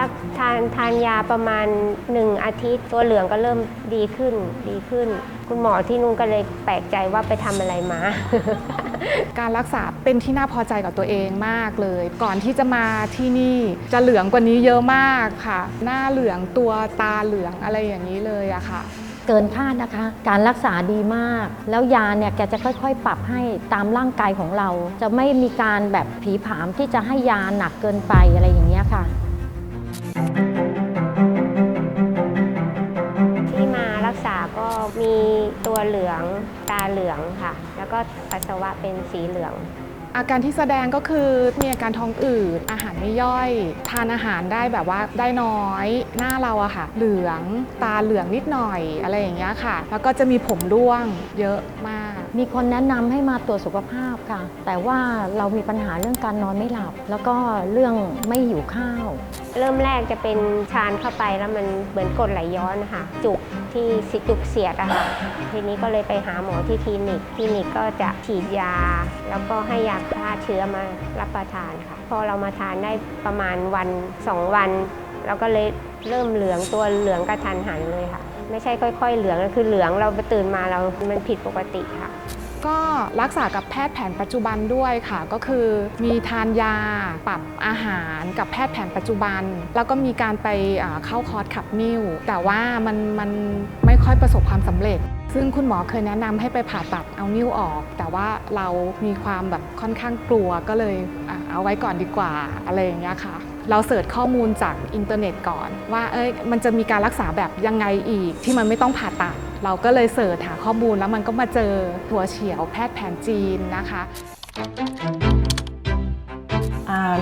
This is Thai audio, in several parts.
รักทานทานยาประมาณ 1 อาทิตย์ ตัวเหลืองก็เริ่มดีขึ้นดีขึ้น คุณหมอที่นู่นก็เลยแปลกใจว่าไปทำอะไรมา การรักษาเป็นที่น่าพอใจกับตัวเองมากเลย ก่อนที่จะมาที่นี่จะเหลืองกว่านี้เยอะมากค่ะ หน้าเหลืองตัวตาเหลืองอะไรอย่างนี้เลยอะค่ะเกินคาดนะคะ การรักษาดีมาก แล้วยาเนี่ยแกจะค่อยๆ ปรับให้ตามร่างกายของเรา จะไม่มีการแบบผีผามที่จะให้ยาหนักเกินไปอะไรอย่างเงี้ยค่ะ ที่มารักษาก็มีตัวเหลืองตาเหลืองค่ะ แล้วก็ปัสสาวะเป็นสีเหลือง อาการที่แสดงก็คือมีอาการท้องอืดอาหารไม่ย่อย ทานอาหารได้แบบว่าได้น้อย หน้าเราอะค่ะ เหลืองตาเหลืองนิดหน่อยอะไรอย่างเงี้ยค่ะ แล้วก็จะมีผมร่วงเยอะมาก มีคนแนะนำให้มาตรวจสุขภาพค่ะ แต่ว่าเรามีปัญหาเรื่องการนอนไม่หลับ แล้วก็เรื่องไม่หิวข้าว เริ่มแรกจะเป็นชานเข้าไปแล้วมันเหมือนกดไหลย้อนนะคะจุกที่สิจุกเสียดอะค่ะทีนี้ก็เลยไปหาหมอที่คลินิกคลินิกก็จะฉีดยา แล้วก็ให้ยาฆ่าเชื้อมารับประทานค่ะ พอเรามาทานได้ประมาณวันสองวัน เราก็เลยเริ่มเหลืองตัวเหลืองกระทันหันเลยค่ะ ไม่ใช่ค่อยๆ เหลืองคือเหลืองเราตื่นมาเรา มันผิดปกติค่ะ ก็รักษากับแพทย์แผนปัจจุบันด้วยค่ะ ก็คือมีทานยาปรับอาหารกับแพทย์แผนปัจจุบัน แล้วก็มีการไปเข้าคอร์สขับนิ้ว แต่ว่ามันมันไม่ค่อยประสบความสำเร็จซึ่งคุณหมอเคยแนะนำให้ไปผ่าตัดเอานิ้วออก แต่ว่าเรามีความแบบค่อนข้างกลัวก็เลยเอาไว้ก่อนดีกว่าอะไรอย่างเงี้ยค่ะ เราเสิร์ชข้อมูลจากอินเทอร์เน็ตก่อน ว่าเอ้ยมันจะมีการรักษาแบบยังไงอีกที่มันไม่ต้องผ่าตัด เราก็เลยเสิร์ชหาข้อมูลแล้วมันก็มาเจอถั่วเฉียวแพทย์แผนจีนนะคะ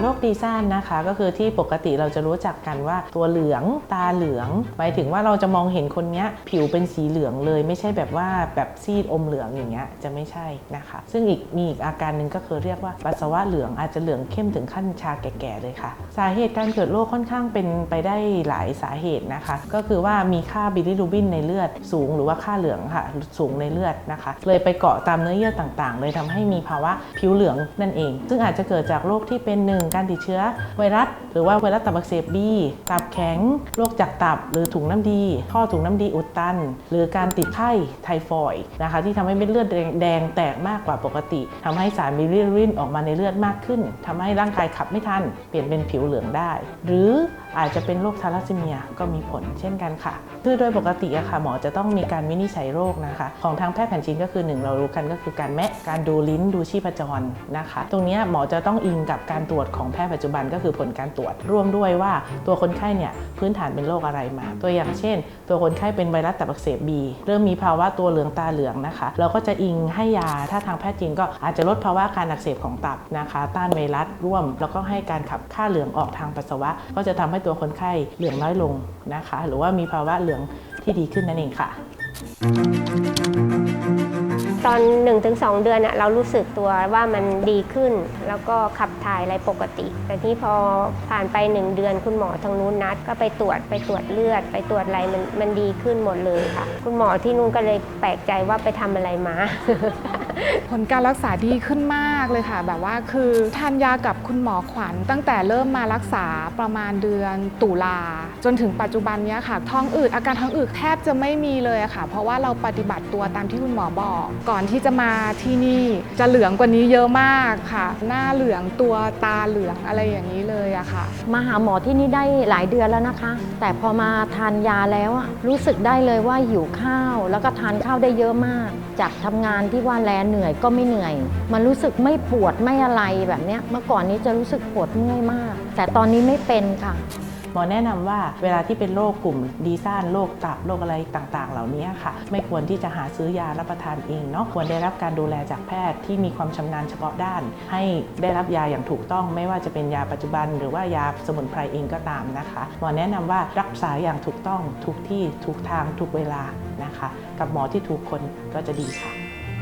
โรคดีซ่านนะคะ ก็คือที่ปกติเราจะรู้จักกันว่าตัวเหลืองตาเหลืองหมายถึงว่าเราจะมองเห็นคนนี้ผิวเป็นสีเหลืองเลยไม่ใช่แบบว่าแบบซีดอมเหลืองอย่างเงี้ยจะไม่ใช่นะคะ ซึ่งอีกมีอีกอาการหนึ่งก็คือเรียกว่าปัสสาวะเหลืองอาจจะเหลืองเข้มถึงขั้นชาแก่ๆเลยค่ะ สาเหตุการเกิดโรคค่อนข้างเป็นไปได้หลายสาเหตุนะคะ ก็คือว่ามีค่าบิลิรูบินในเลือดสูง หรือว่าค่าเหลืองค่ะสูงในเลือดนะคะ เลยไปเกาะตามเนื้อเยื่อต่างๆ เลยทำให้มีภาวะผิวเหลืองนั่นเอง ซึ่งอาจจะเกิดจากโรคที่เป็นหนึ่งการติดเชื้อไวรัส หรือว่าไวรัสตับอักเสบบีตับแข็ง โรคจากตับ หรือถุงน้ำดี ท่อถุงน้ำดีอุดตัน หรือการติดไข้ไทฟอยด์นะคะ ที่ทำให้เม็ดเลือดแดงแดงแตกมากกว่าปกติทำให้สารบิลิรินออกมาในเลือดมากขึ้นทำให้ร่างกายขับไม่ทัน เปลี่ยนเป็นผิวเหลืองได้ หรืออาจจะเป็นโรคทาลัสซีเมียก็มีผลเช่นกันค่ะ คือโดยปกติอะค่ะหมอจะต้องมีการวินิจฉัยโรคนะคะ ของทางแพทย์แผนจีนก็คือหนึ่งเรารู้กันก็คือการแมะการดูลิ้นดูชีพจรนะคะ ตรงนี้หมอจะต้องอิงกับการตรวจของแพทย์ปัจจุบันก็คือผลการตรวจร่วมด้วยว่าตัวคนไข้เนี่ยพื้นฐานเป็นโรคอะไรมา ตัวอย่างเช่น ตัวคนไข้เป็นไวรัสตับอักเสบบีเริ่มมีภาวะตัวเหลืองตาเหลืองนะคะ เราก็จะอิงให้ยาถ้าทางแพทย์จีนก็อาจจะลดภาวะการอักเสบของตับนะคะ ต้านไวรัสร่วม แล้วก็ให้การขับค่าเหลืองออกทางปัสสาวะ ก็จะทำให้ตัวคนไข้เหลืองน้อยลงนะคะ หรือว่ามีภาวะเหลืองที่ดีขึ้นนั่นเองค่ะ อน 1-2 เดือนน่ะเรารู้สึกตัวว่ามันดีขึ้น แล้วก็ขับถ่ายอะไรปกติ แต่ที่พอผ่านไป 1 เดือนคุณหมอทางนู้นนัด ก็ไปตรวจไปตรวจเลือด ไปตรวจอะไรมันมันดีขึ้นหมดเลยค่ะ คุณหมอที่นู้นก็เลยแปลกใจว่าไปทำอะไรมา ผลการรักษาดีขึ้นมากเลยค่ะ แบบว่าคือทานยากับคุณหมอขวัญ ตั้งแต่เริ่มมารักษาประมาณเดือนตุลา จนถึงปัจจุบันเนี้ยค่ะ ท้องอืดอาการท้องอืดแทบจะไม่มีเลยค่ะ เพราะว่าเราปฏิบัติตัวตามที่คุณหมอบอก ก่อนที่จะมาที่นี่จะเหลืองกว่านี้เยอะมากค่ะ หน้าเหลืองตัวตาเหลืองอะไรอย่างนี้เลยอะค่ะ มาหาหมอที่นี่ได้หลายเดือนแล้วนะคะ แต่พอมาทานยาแล้วรู้สึกได้เลยว่าหิวข้าว แล้วก็ทานข้าวได้เยอะมาก จากทำงานที่ว่าแลนเหนื่อยก็ไม่เหนื่อย มันรู้สึกไม่ปวดไม่อะไรแบบเนี้ยเมื่อก่อนนี้จะรู้สึกปวดเมื่อยมาก แต่ตอนนี้ไม่เป็นค่ะหมอแนะนำว่าเวลาที่เป็นโรคกลุ่มดีซ่านโรคตับโรคอะไรต่างๆ เหล่านี้ค่ะ ไม่ควรที่จะหาซื้อยารับประทานเองเนาะควรได้รับการดูแลจากแพทย์ที่มีความชำนาญเฉพาะด้าน ให้ได้รับยาอย่างถูกต้อง ไม่ว่าจะเป็นยาปัจจุบัน หรือว่ายาสมุนไพรเองก็ตามนะคะหมอแนะนำว่ารักษาอย่างถูกต้องทุกที่ทุกทางทุกเวลานะคะ กับหมอที่ถูกคนก็จะดีค่ะ